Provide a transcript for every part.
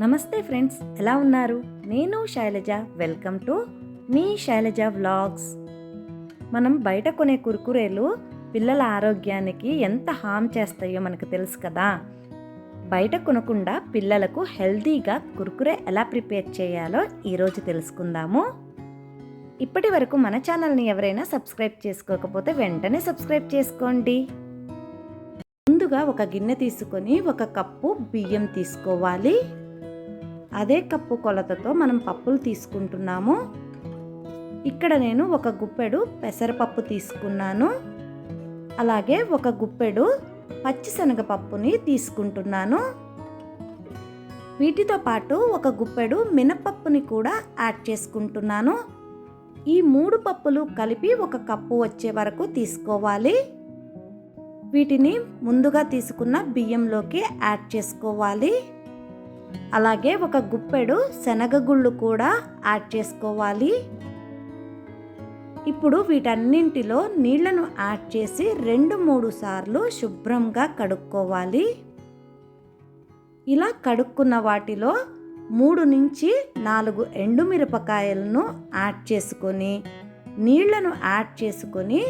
నమస్తే ఫ్రెండ్స్ ఎలా ఉన్నారు? నేను శైలజ. వెల్కమ్ టు మీ శైలజ వ్లాగ్స్. మనం బయట కొనే కురుకురేలు పిల్లల ఆరోగ్యానికి ఎంత హామ్ చేస్తాయో మనకు తెలుసు కదా. బయట కొనకుండా పిల్లలకు హెల్తీగా కురుకురే ఎలా ప్రిపేర్ చేయాలో ఈరోజు తెలుసుకుందాము. ఇప్పటి వరకు మన ఛానల్ని ఎవరైనా సబ్స్క్రైబ్ చేసుకోకపోతే వెంటనే సబ్స్క్రైబ్ చేసుకోండి. ముందుగా ఒక గిన్నె తీసుకొని ఒక కప్పు బియ్యం తీసుకోవాలి. అదే కప్పు కొలతతో మనం పప్పులు తీసుకుంటున్నాము. ఇక్కడ నేను ఒక గుప్పెడు పెసరపప్పు తీసుకున్నాను. అలాగే ఒక గుప్పెడు పచ్చిశనగపప్పుని తీసుకుంటున్నాను. వీటితో పాటు ఒక గుప్పెడు మినపప్పుని కూడా యాడ్ చేసుకుంటున్నాను. ఈ మూడు పప్పులు కలిపి ఒక కప్పు వచ్చే వరకు తీసుకోవాలి. వీటిని ముందుగా తీసుకున్న బియ్యంలోకి యాడ్ చేసుకోవాలి. అలాగే ఒక గుప్పెడు శనగగుళ్ళు కూడా యాడ్ చేసుకోవాలి. ఇప్పుడు వీటన్నింటిలో నీళ్ళను యాడ్ చేసి రెండు మూడు సార్లు శుభ్రంగా కడుక్కోవాలి. ఇలా కడుక్కున్న వాటిలో మూడు నుంచి నాలుగు ఎండుమిరపకాయలను యాడ్ చేసుకొని నీళ్ళను యాడ్ చేసుకొని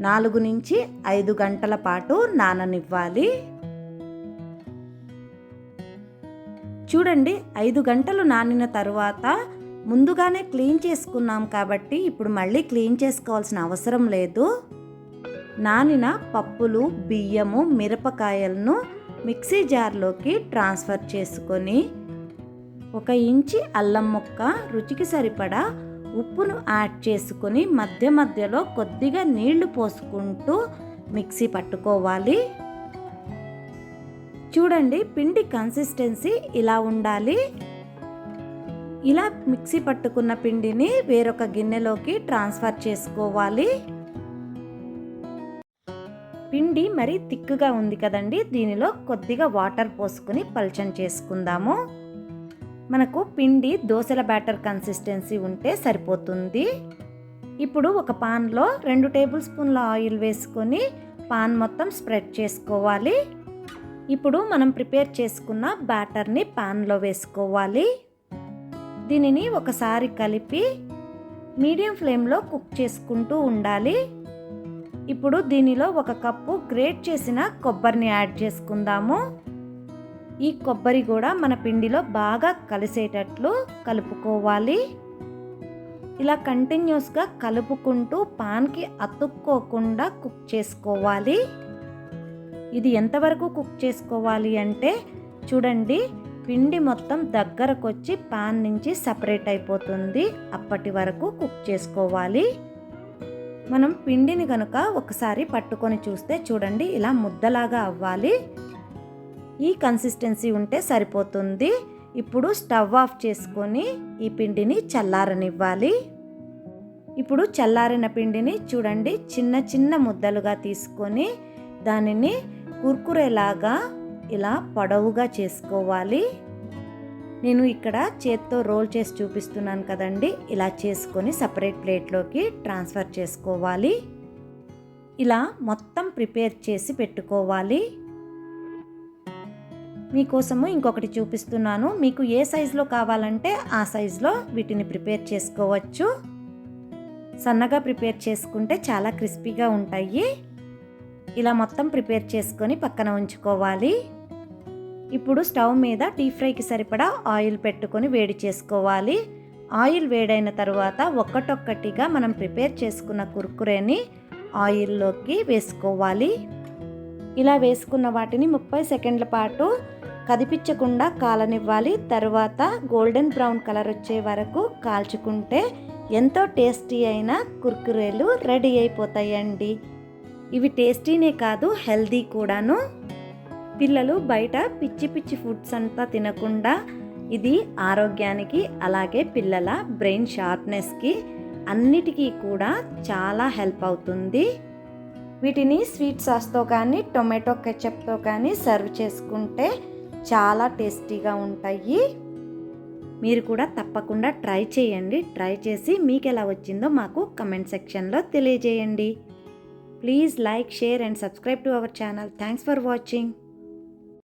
నాలుగు నుంచి ఐదు గంటల పాటు నాననివ్వాలి. చూడండి ఐదు గంటలు నానిన తరువాత ముందుగానే క్లీన్ చేసుకున్నాం కాబట్టి ఇప్పుడు మళ్ళీ క్లీన్ చేసుకోవాల్సిన అవసరం లేదు. నానిన పప్పులు బియ్యము మిరపకాయలను మిక్సీ జార్లోకి ట్రాన్స్ఫర్ చేసుకొని ఒక ఇంచి అల్లం ముక్క రుచికి సరిపడా ఉప్పును యాడ్ చేసుకొని మధ్య మధ్యలో కొద్దిగా నీళ్ళు పోసుకుంటూ మిక్సీ పట్టుకోవాలి. చూడండి పిండి కన్సిస్టెన్సీ ఇలా ఉండాలి. ఇలా మిక్సీ పట్టుకున్న పిండిని వేరొక గిన్నెలోకి ట్రాన్స్ఫర్ చేసుకోవాలి. పిండి మరి తిక్కుగా ఉంది కదండి దీనిలో కొద్దిగా వాటర్ పోసుకొని పల్చం చేసుకుందాము. మనకు పిండి దోశల బ్యాటర్ కన్సిస్టెన్సీ ఉంటే సరిపోతుంది. ఇప్పుడు ఒక పాన్లో రెండు టేబుల్ స్పూన్ల ఆయిల్ వేసుకొని పాన్ మొత్తం స్ప్రెడ్ చేసుకోవాలి. ఇప్పుడు మనం ప్రిపేర్ చేసుకున్న బ్యాటర్ని పాన్లో వేసుకోవాలి. దీనిని ఒకసారి కలిపి మీడియం ఫ్లేమ్లో కుక్ చేసుకుంటూ ఉండాలి. ఇప్పుడు దీనిలో ఒక కప్పు గ్రేట్ చేసిన కొబ్బరిని యాడ్ చేసుకుందాము. ఈ కొబ్బరి కూడా మన పిండిలో బాగా కలిసేటట్లు కలుపుకోవాలి. ఇలా కంటిన్యూస్గా కలుపుకుంటూ పాన్కి అతుక్కోకుండా కుక్ చేసుకోవాలి. ఇది ఎంతవరకు కుక్ చేసుకోవాలి అంటే చూడండి పిండి మొత్తం దగ్గరకు వచ్చి పాన్ నుంచి సపరేట్ అయిపోతుంది. అప్పటి వరకు కుక్ చేసుకోవాలి. మనం పిండిని కనుక ఒకసారి పట్టుకొని చూస్తే చూడండి ఇలా ముద్దలాగా అవ్వాలి. ఈ కన్సిస్టెన్సీ ఉంటే సరిపోతుంది. ఇప్పుడు స్టవ్ ఆఫ్ చేసుకొని ఈ పిండిని చల్లారనివ్వాలి. ఇప్పుడు చల్లారిన పిండిని చూడండి చిన్న చిన్న ముద్దలుగా తీసుకొని దానిని కుర్కురేలాగా ఇలా పొడవుగా చేసుకోవాలి. నేను ఇక్కడ చేత్తో రోల్ చేసి చూపిస్తున్నాను కదండి. ఇలా చేసుకొని సపరేట్ ప్లేట్లోకి ట్రాన్స్ఫర్ చేసుకోవాలి. ఇలా మొత్తం ప్రిపేర్ చేసి పెట్టుకోవాలి. మీకోసము ఇంకొకటి చూపిస్తున్నాను. మీకు ఏ సైజులో కావాలంటే ఆ సైజులో వీటిని ప్రిపేర్ చేసుకోవచ్చు. సన్నగా ప్రిపేర్ చేసుకుంటే చాలా క్రిస్పీగా ఉంటాయి. ఇలా మొత్తం ప్రిపేర్ చేసుకొని పక్కన ఉంచుకోవాలి. ఇప్పుడు స్టవ్ మీద డీప్ ఫ్రైకి సరిపడా ఆయిల్ పెట్టుకొని వేడి చేసుకోవాలి. ఆయిల్ వేడైన తర్వాత ఒక్కటొక్కటిగా మనం ప్రిపేర్ చేసుకున్న కుర్కురేని ఆయిల్లోకి వేసుకోవాలి. ఇలా వేసుకున్న వాటిని ముప్పై సెకండ్ల పాటు కదిపించకుండా కాలనివ్వాలి. తర్వాత గోల్డెన్ బ్రౌన్ కలర్ వచ్చే వరకు కాల్చుకుంటే ఎంతో టేస్టీ అయిన కుర్కురేలు రెడీ అయిపోతాయండి. ఇవి టేస్టీనే కాదు హెల్దీ కూడాను. పిల్లలు బయట పిచ్చి పిచ్చి ఫుడ్స్ అంతా తినకుండా ఇది ఆరోగ్యానికి అలాగే పిల్లల బ్రెయిన్ షార్ప్నెస్కి అన్నిటికీ కూడా చాలా హెల్ప్ అవుతుంది. వీటిని స్వీట్ సాస్తో కానీ టొమాటో కెచప్తో కానీ సర్వ్ చేసుకుంటే చాలా టేస్టీగా ఉంటాయి. మీరు కూడా తప్పకుండా ట్రై చేయండి. ట్రై చేసి మీకు ఎలా వచ్చిందో మాకు కమెంట్ సెక్షన్లో తెలియజేయండి. Please like, share and subscribe to our channel. Thanks for watching.